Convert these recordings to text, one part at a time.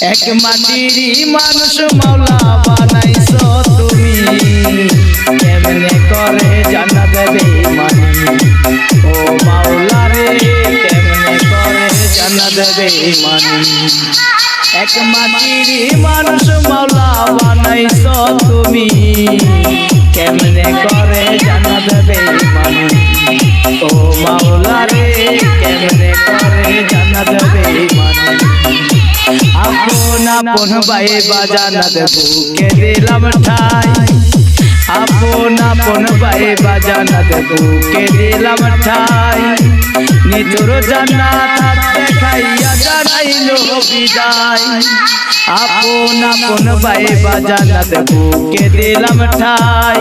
এক মাটিরই মানুষ মাওলা বানাইছ তুমি। কেমনে করে জানা দেবে মানি ও মাওলা রে, কেমনে করে জানা দেবে মানি এক মাটিরই মানুষ মাওলা বানাইছ তুমি। কেমনে করে জানা দেবে মানি ও মাওলা রে, কেমনে করে জানা দেবে মানি আপন আপন বাই বাজানাত বুকে দিলাম ঠাই আপন আপন বাই বাজানাত বুকে দিলাম ঠাই নিতুর জান্নাত দেখাইয়া জানাইলো বিদায় আপন আপন বাই বাজানাত বুকে দিলাম ঠাই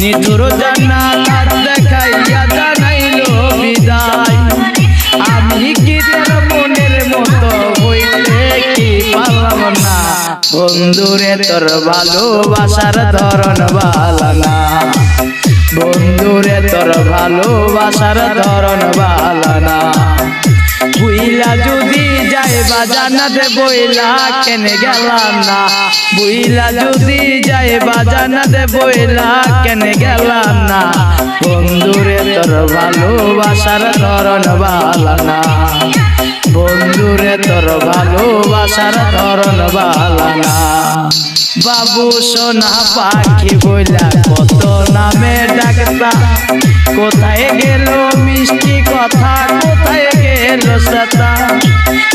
নিতুর জান্নাত বন্ধুরে তোর ভালোবাসার ধরন বালানা। বন্ধুরে তোর ভালোবাসার ধরন বালানা। বুইলা যদি যাই বাজানাতে বইলা কেনে গেলাম না। বুইলা যদি যাই বাজানাতে বইলা কেনে গেলাম না। বন্ধুরে তোর ভালোবাসার ধরন বালানা। বন্ধুরে তোর ভালোবাসার ধরন বালানা। বাবু সোনা পাখি বইলা কত নামে ডাকতা। কোথায় গেল মিষ্টি কথা, কোথায় গেল সাতা।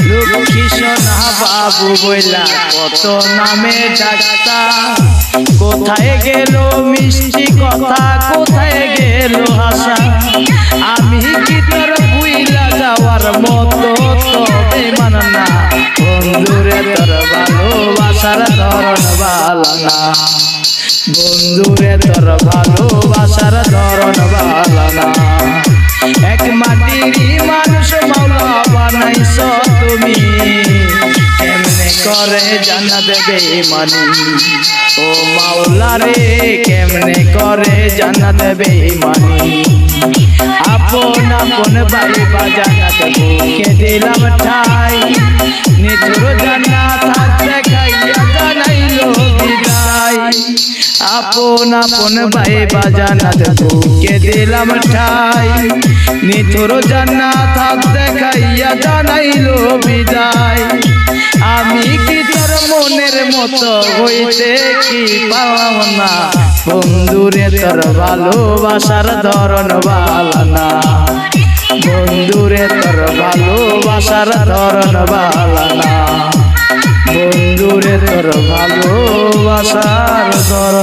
লক্ষ্মী সোনা বাবু বইলা কত নামে ডাকতা। কোথায় গেল মিষ্টি কথা, কোথায় গেল হাসা আমি কি তোর ভালোবাসার ধরন বালানা। বন্ধুরে তোর ভালোবাসার ধরন বালানা। এক মাটিরই মানুষ মাওলা বানাইছ তুমি। কেমনে করে জানা দেবে মানি ও মাওলা রে, কেমনে করে জানা দেবে মানি আপন আপন বাই বাজানা দেবো কে দিলাম ঠাই। নিচুর জান্নাত আপন আপন বাই বাজানা দেবো কে দিলাম ঠাই। নিচুর জান্নাত হাত দেখাইয়া জানাইলো বিদায়। আমি কি তোর মনের মতো হইতে কি পালাম না? বন্ধুরে তোর ভালোবাসার ধরন বালানা বন্ধুরে তোর ভালোবাসার ধরন বালানা বন্ধুরে তোর ভালোবাসার ধরন